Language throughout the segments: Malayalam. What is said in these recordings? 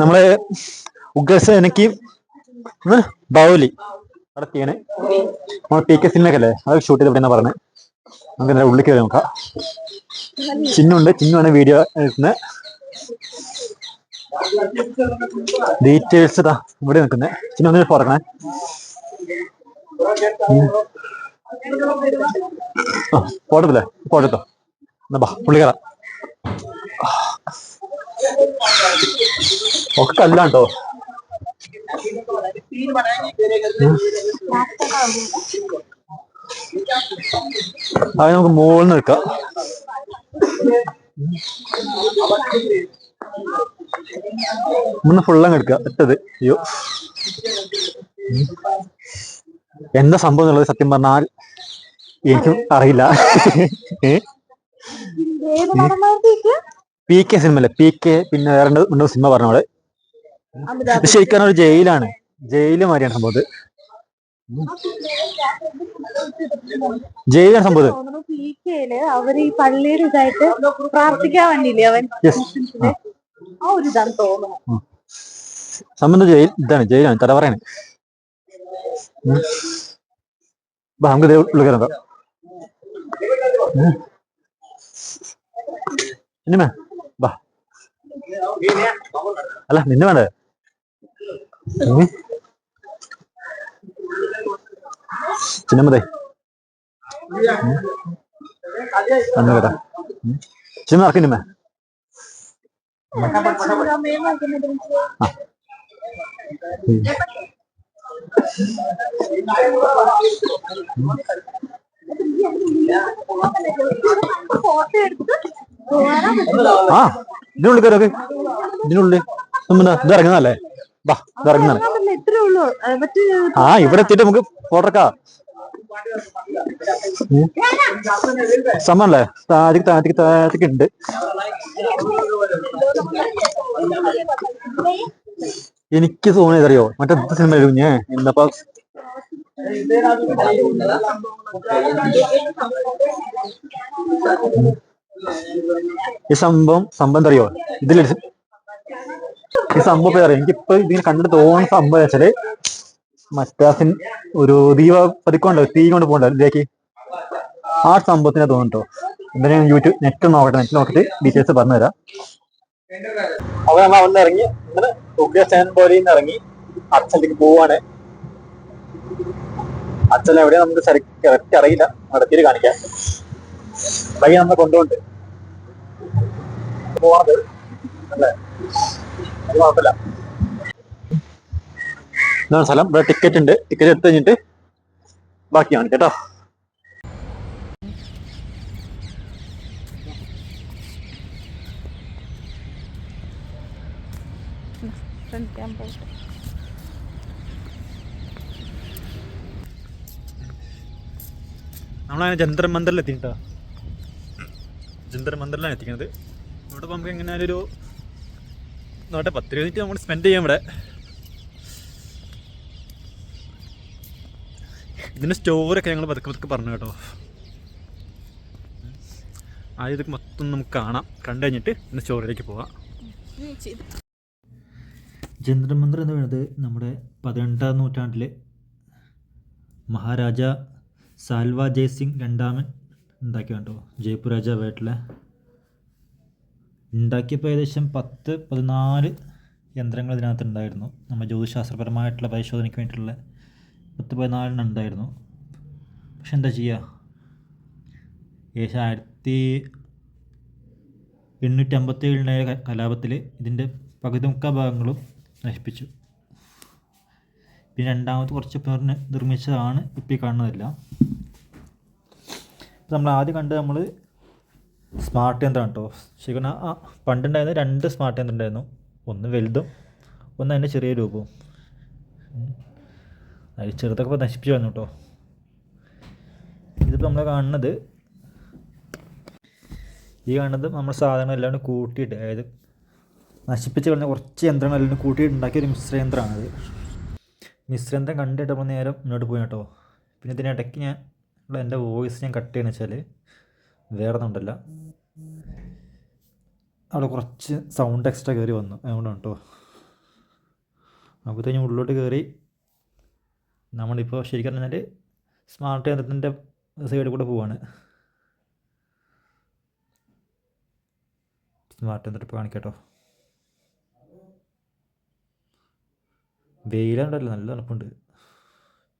നമ്മൾ ഉഗ്രസേനയ്ക്ക് ബൗലി നടത്തിയാണ് നമ്മൾ പി കെ സിനിമയൊക്കെ അത് ഷൂട്ട് ചെയ്ത് ഇവിടെ പറഞ്ഞത് നമുക്ക് ഉള്ളിൽ കയറി നോക്കാം. ചിന്നുണ്ട് ചിന്നുമാണ് വീഡിയോ എടുക്കുന്നത് ഡീറ്റെയിൽസ് ഇതാ ഇവിടെ നിൽക്കുന്നത് ചിന്നു ഒന്ന് ആ പോട്ടത്തില്ലേ പോട്ടത്തോ എന്നാ ബാ ഒക്കെ കല്ലാണ്ടോ അത് നമുക്ക് മുകളിൽ നിന്ന് എടുക്കാം. ഇന്ന് ഫുള്ളങ്ങ് എടുക്കുക ഇട്ടത്. അയ്യോ. എന്താ സംഭവം എന്നുള്ളത് സത്യം പറഞ്ഞാൽ എനിക്കും അറിയില്ല. ഏ പി കെ സിനിമ അല്ലേ? പി കെ പിന്നെ വേറെ രണ്ട് രണ്ട് സിനിമ പറഞ്ഞോളെ ശരിക്കും ഒരു ജയിലാണ്. ജയിൽ മാതിരിയാണ് സംഭവം ഇത്. ജയിലാണ് സംഭവം പി കെയിൽ അവർ ഈ പള്ളിയുടെ ഇതായിട്ട് പ്രാർത്ഥിക്കാൻ വേണ്ടിയില്ലേ അവൻ? ആ. ഒരു ഇതാണ് തോന്നുന്നു. സംബന്ധം ജയിൽ ഇതാണ് ജയിലാണ് തല പറയണേ. നമുക്ക് ഉള്ളിൽ കയറാം ഉം. അല്ല നിന്നെ വേണ്ട? ഉം. ചിന്നമതേ അന്ന് കേട്ടാ ചിന്ന ഇറക്കിനിമേ ശിവരാമേന്ന് നോക്കുന്നത് ഫോട്ടോ എടുത്ത്. ആ ഇതിനുള്ളിൽ കയറി ഇതിനുള്ളിൽ നമ്മ ഇത് ഇറങ്ങുന്നല്ലേ ബാ ഇത് മറ്റേ ആ ഇവിടെ എത്തിയിട്ട് നമുക്ക് ഫോട്ടോക്കാം സമ്മല്ലേ താഴേക്ക് താഴേക്ക് താഴേക്ക് ഉണ്ട്. എനിക്ക് തോന്നിയത് അറിയോ? മറ്റേ സിനിമ ഞാൻ എന്നപ്പോ ഈ സംഭവം സംഭവം അറിയോ? ഇതിൽ ഈ സംഭവം പേര് എനിക്കിപ്പോ ഇതിങ്ങനെ കണ്ടിട്ട് തോന്നുന്ന സംഭവം വെച്ചാൽ മറ്റാസിൻ ഒരു ദീപ പതിക്കൊണ്ടോ തീ കൊണ്ട് പോകണ്ടോ ഇതിലേക്ക്? ആ സംഭവത്തിനെ തോന്നുട്ടോ എന്തായാലും ഞാൻ യൂട്യൂബ് നെറ്റ് നോക്കട്ടെ നെറ്റ് നോക്കിട്ട് ഡീറ്റെയിൽസ് പറഞ്ഞുതരാം അപ്പൊ നമ്മൾ അവിടെ ഇറങ്ങി പോലെ ഇറങ്ങി അച്ഛനിലേക്ക് പോവാണ്. അച്ഛൻ എവിടെയാ? നമുക്ക് കറക്റ്റ് അറിയില്ല. നടത്തിയിട്ട് കാണിക്കാം. വൈകി നമ്മളെ കൊണ്ടുപോണ്ട് പോവാണത് അല്ലേ? അത് ഇതാണ് സ്ഥലം. ഇവിടെ ടിക്കറ്റ് ഉണ്ട്. ടിക്കറ്റ് എടുത്ത് കഴിഞ്ഞിട്ട് ബാക്കിയാണ്. കേട്ടോ? നമ്മളങ്ങനെ ജന്തർ മന്ദറിലെത്തിട്ടോ ജന്തർ മന്ദറിലാണ് എത്തിക്കുന്നത് ഇപ്പൊ നമുക്ക് എങ്ങനെയാലും ഒരു നോട്ടെ പത്ത് രൂപ മിനിറ്റ് നമ്മൾ സ്പെൻഡ് ചെയ്യാം ഇവിടെ. ഇതിന്റെ സ്റ്റോറൊക്കെ ഞങ്ങൾ പതുക്കെ പതുക്കെ പറഞ്ഞു കേട്ടോ. ആദ്യം ഇതൊക്കെ മൊത്തം നമുക്ക് കാണാം. കണ്ടു കഴിഞ്ഞിട്ട് ഇന്ന് സ്റ്റോറിലേക്ക് പോവാം. ജന്തർ എന്ന് പറയുന്നത് നമ്മുടെ പതിനെട്ടാം നൂറ്റാണ്ടിലെ മഹാരാജ സാൽവ ജയ്സിംഗ് രണ്ടാമൻ ഉണ്ടാക്കിയ കേട്ടോ ജയ്പൂർ രാജാവായിട്ടുള്ള ഉണ്ടാക്കിയപ്പോൾ ഏകദേശം പത്ത് പതിനാല് യന്ത്രങ്ങൾ ഇതിനകത്ത് ഉണ്ടായിരുന്നു. നമ്മൾ ജ്യോതിശാസ്ത്രപരമായിട്ടുള്ള പരിശോധനയ്ക്ക് വേണ്ടിയിട്ടുള്ള പത്ത് പതിനാലെണ്ണം ഉണ്ടായിരുന്നു. പക്ഷെ എന്താ ചെയ്യുക? ഏകദേശം ആയിരത്തി എണ്ണൂറ്റി അമ്പത്തി ഏഴിലുണ്ടായ കലാപത്തിൽ ഇതിന്റെ പകുതി മുക്ക ഭാഗങ്ങളും നശിപ്പിച്ചു. പിന്നെ രണ്ടാമത് കുറച്ച് പേർ നിർമ്മിച്ചതാണ് ഇപ്പോൾ ഈ കാണുന്നതെല്ലാം നമ്മൾ ആദ്യം കണ്ട് നമ്മൾ സ്മാർട്ട് യന്ത്രം കേട്ടോ. ശരിക്കും ആ പണ്ടുണ്ടായിരുന്ന രണ്ട് സ്മാർട്ട് യന്ത്രം ഉണ്ടായിരുന്നു. ഒന്ന് വലുതും ഒന്ന് അതിന്റെ ചെറിയ രൂപവും. അതിൽ ചെറുതൊക്കെ ഇപ്പോൾ നശിപ്പിച്ചു വന്നു കേട്ടോ. ഇതിപ്പോൾ നമ്മൾ കാണുന്നത് ഈ കാണുന്നത് നമ്മൾ സാധനങ്ങൾ എല്ലാം കൂടി കൂട്ടിയിട്ട് അതായത് നശിപ്പിച്ച് കളഞ്ഞ കുറച്ച് യന്ത്രങ്ങളെല്ലാം എല്ലാം കൂട്ടിയിട്ട് ഉണ്ടാക്കിയ ഒരു മിശ്രയന്ത്രമാണത് മിശ്രയന്ത്രം കണ്ടിട്ട് നമ്മൾ നേരം മുന്നോട്ട് പോയി കേട്ടോ. പിന്നെ ഇതിനിടയ്ക്ക് ഞാൻ എന്റെ വോയിസ് ഞാൻ കട്ട് ചെയ്യണമെന്ന് വെച്ചാൽ വേറെ ഒന്നുണ്ടല്ല അവിടെ കുറച്ച് സൗണ്ട് എക്സ്ട്രാ കയറി വന്നു. അതുകൊണ്ടാണ് കേട്ടോ അപ്പോൾ കഴിഞ്ഞ് ഉള്ളിലോട്ട് കയറി നമ്മളിപ്പോൾ ശരിക്കും പറഞ്ഞാൽ സ്മാർട്ട് യന്ത്രത്തിന്റെ സൈഡിൽ കൂടെ പോവാണ്. സ്മാർട്ട് യന്ത്രം ഇപ്പോൾ കാണിക്കാട്ടോ വെയിലുണ്ടല്ലോ നല്ല തണുപ്പുണ്ട്.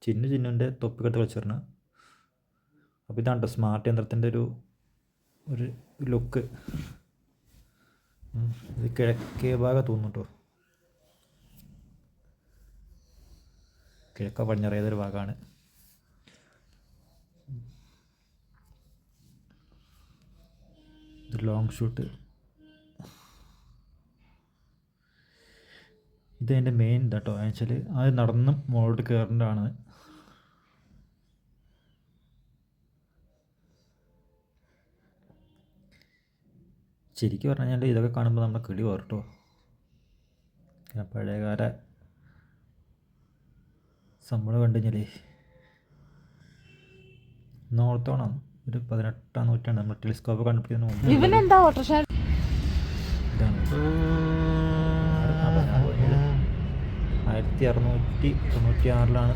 ചിന്നു ചിന്നുന്റെ തൊപ്പിക്കെടുത്ത് കളിച്ചിരുന്നു അപ്പോൾ ഇതാണ് കേട്ടോ സ്മാർട്ട് യന്ത്രത്തിന്റെ ഒരു ഒരു ലുക്ക്. ഇത് കിഴക്കേ ഭാഗം കേട്ടോ കിഴക്ക പടിഞ്ഞാറ് ഏതൊരു ഭാഗമാണ് ലോങ് ഷൂട്ട് ഇത് അതിന്റെ മെയിൻ ഇതാട്ടോ വെച്ചാൽ അത് നടന്നും മുകളിലോട്ട് കയറേണ്ടതാണ് ശരിക്കും പറഞ്ഞു കഴിഞ്ഞാൽ ഇതൊക്കെ കാണുമ്പോൾ നമ്മുടെ കിളി ഓർട്ടോ പഴയകാല സംഭവം കണ്ടു കഴിഞ്ഞാലേ നോർത്തോണം ഒരു പതിനെട്ടാം നൂറ്റാണ്ട് നമ്മൾ ടെലിസ്കോപ്പ് കണ്ടുപിടിക്കുന്ന മുമ്പ് ഇവനെന്താ ആയിരത്തി അറുന്നൂറ്റി തൊണ്ണൂറ്റി ആറിലാണ്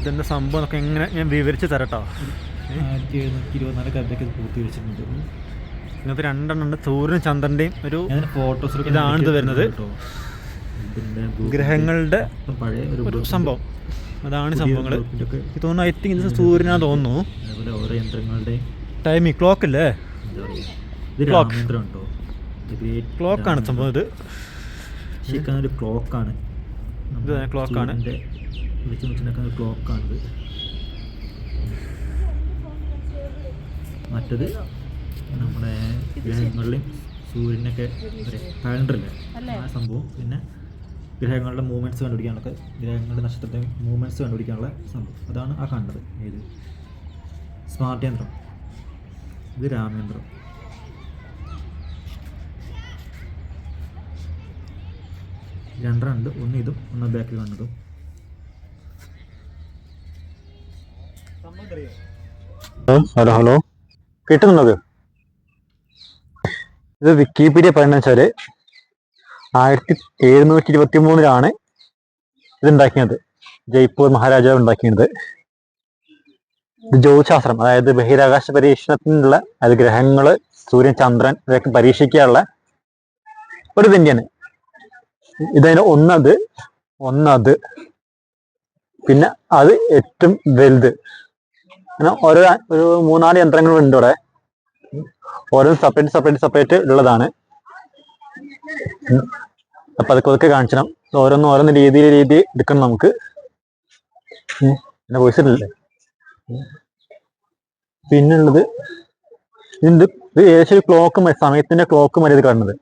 ഇതെന്താ സംഭവം? എന്നൊക്കെ എങ്ങനെ ഞാൻ വിവരിച്ച് തരട്ടോ. ആയിരത്തി എഴുന്നൂറ്റി ഇരുപത്തിനാല് കാലത്തേക്ക് പൂർത്തീകരിച്ചിട്ടുണ്ട്. ഇതിനകത്ത് രണ്ടെണ്ണം ഉണ്ട്. സൂര്യനും ചന്ദ്രന്റെയും ഒരു ഫോട്ടോസ് ഇതാണ് ഇത് വരുന്നത്. ഗ്രഹങ്ങളുടെ ഒരു സംഭവം. അതാണ് സംഭവങ്ങൾ എനിക്ക് തോന്നുന്നു ഐ തിങ്ക് ഇത് സൂര്യനാ തോന്നുന്നു. ഓരോ യന്ത്രങ്ങളുടെയും ടൈമിങ് ക്ലോക്ക് അല്ലേ? ക്ലോക്ക് ക്ലോക്കാണ് സംഭവം ഇത്. ശരിക്കും ഒരു ക്ലോക്കാണ് ഇത് ആണ്. വിളിച്ച് വെച്ചിട്ടുണ്ടാക്കുന്ന ഒരു ക്ലോക്കാണിത് മറ്റത് നമ്മുടെ ഗ്രഹങ്ങളിലും സൂര്യനൊക്കെ കലണ്ടറില്ല ആ സംഭവം. പിന്നെ ഗ്രഹങ്ങളുടെ മൂവ്മെന്റ്സ് കണ്ടുപിടിക്കാനുള്ള ഗ്രഹങ്ങളുടെ നക്ഷത്രത്തെ മൂവ്മെന്റ്സ് കണ്ടുപിടിക്കാനുള്ള സംഭവം. അതാണ് ആ കണ്ടത്. ഏത്? സ്മാർട്ട് യന്ത്രം. ഇത് രാമേന്ദ്രം രണ്ടെണ്ണം ഒന്ന് ഇതും ഒന്ന് ബാക്കിൽ കണ്ടതും. ഹലോ ഹലോ കിട്ടുന്നുണ്ടോ ഇത് വിക്കിപീഡിയ പറയുന്നത് വെച്ചാൽ ആയിരത്തി എഴുന്നൂറ്റി ഇരുപത്തി മൂന്നിലാണ് ഇത് ഉണ്ടാക്കിയത് ജയ്പൂർ മഹാരാജാവ് ഉണ്ടാക്കിയത്. ഇത് ജ്യോതിശാസ്ത്രം അതായത് ബഹിരാകാശ പരീക്ഷണത്തിനുള്ള അത് ഗ്രഹങ്ങൾ സൂര്യൻ ചന്ദ്രൻ ഇതൊക്കെ പരീക്ഷിക്കാനുള്ള ഒരു തന്നെയാണ് ഇതിന് ഒന്നത് ഒന്നത് പിന്നെ അത് ഏറ്റവും വലുത്. അങ്ങനെ ഓരോ ഒരു മൂന്നാൽ യന്ത്രങ്ങളുണ്ട് ഇവിടെ. ഓരോ സെപ്പറേറ്റ് സെപ്പറേറ്റ് സെപ്പറേറ്റ് ഉള്ളതാണ്. അപ്പം അതൊക്കെ അതൊക്കെ കാണിച്ചണം. ഓരോന്ന് ഓരോന്ന് രീതിയിൽ രീതി എടുക്കണം നമുക്ക്. പിന്നെ ഉള്ളത് പിന്നുള്ളത് ഇത് ഇത് ഏകദേശം ക്ലോക്ക് സമയത്തിന്റെ ക്ലോക്ക് മതി ഇത് കാണുന്നത്.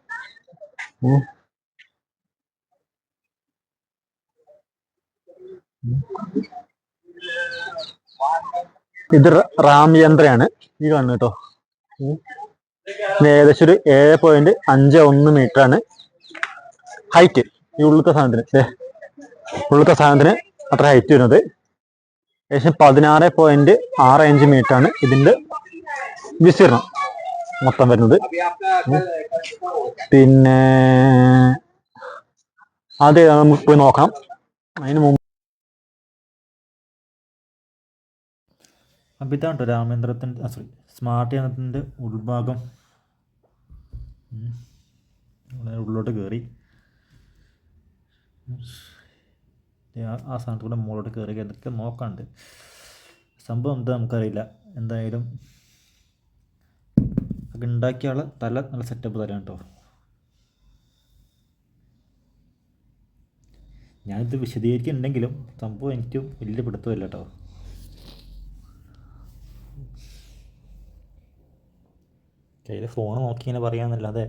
ഇത് റാം യന്ത്രയാണ്. ഈ കാണുന്നത് കേട്ടോ. ഏകദേശം ഒരു ഏഴ് പോയിന്റ് അഞ്ച് ഒന്ന് മീറ്റർ ആണ്. ഹൈറ്റ് ഈ ഉള്ളത്തെ സാധനത്തിന് ഉള്ളത്തെ സാധനത്തിന് അത്ര ഹൈറ്റ് വരുന്നത്. ഏകദേശം പതിനാറ് പോയിന്റ് ആറ് അഞ്ച് മീറ്റർ ആണ് ഇതിന്റെ വിസ്തീർണം മൊത്തം വരുന്നത്. പിന്നെ അത് നമുക്ക് പോയി നോക്കാം. അതിന് മുമ്പ് അപ്പോൾ രാമേന്ദ്രത്തിന്റെ സോറി സ്മാർട്ട് യന്ത്രത്തിന്റെ ഉൾഭാഗം. ഉള്ളിലോട്ട് കയറി ആ സ്ഥാനത്ത് കൂടെ മുകളിലോട്ട് കയറി എന്തൊക്കെ നോക്കാണ്ട്. സംഭവം എന്താ നമുക്കറിയില്ല. എന്തായാലും അത് ഉണ്ടാക്കിയ ആൾ തല നല്ല സെറ്റപ്പ് തരാം കേട്ടോ ഞാനിത് വിശദീകരിക്കുന്നുണ്ടെങ്കിലും സംഭവം എനിക്കും വലിയ പിടുത്തമില്ല കേട്ടോ കയ്യിൽ ഫോൺ നോക്കി ഇങ്ങനെ പറയാന്നല്ലാതെ.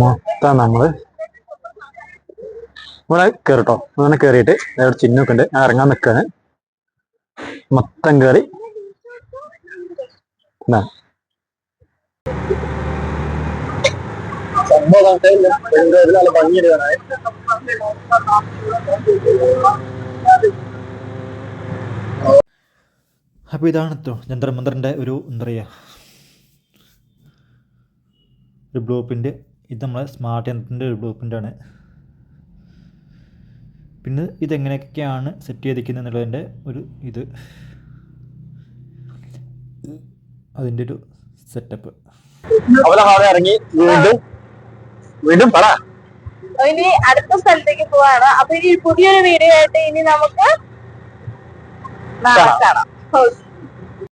മൊത്തം നമ്മൾ ഇവിടെ കയറിട്ടോ അങ്ങനെ കേറിയിട്ട് ചിഹ്നമൊക്കെ ഉണ്ട്. ഇറങ്ങാൻ നിൽക്കാണ് മൊത്തം കയറി അപ്പൊ ജന്ത്രമന്ത്രന്റെ ഇതാണ് ജന്തർ ഒരു എന്താ പറയുക ഒരു ബ്ലൂ പ്രിന്റ് ഇത് നമ്മളെ സ്മാർട്ട് യന്ത്രത്തിന്റെ ഒരു ബ്ലൂ പ്രിന്റാണ് പിന്നെ ഇതെങ്ങനെയൊക്കെയാണ് സെറ്റ് ചെയ്തിരിക്കുന്നത് എന്നുള്ളതിന്റെ ഒരു ഇത്. അതിന്റെ ഒരു സെറ്റപ്പ് ഇറങ്ങി വീണ്ടും വീണ്ടും പറ. ഇനി അടുത്ത സ്ഥലത്തേക്ക് പോവാണ്. അപ്പൊ ഇനി പുതിയൊരു വീഡിയോ ആയിട്ട് ഇനി നമുക്ക് കാണാം. ഓക്കെ.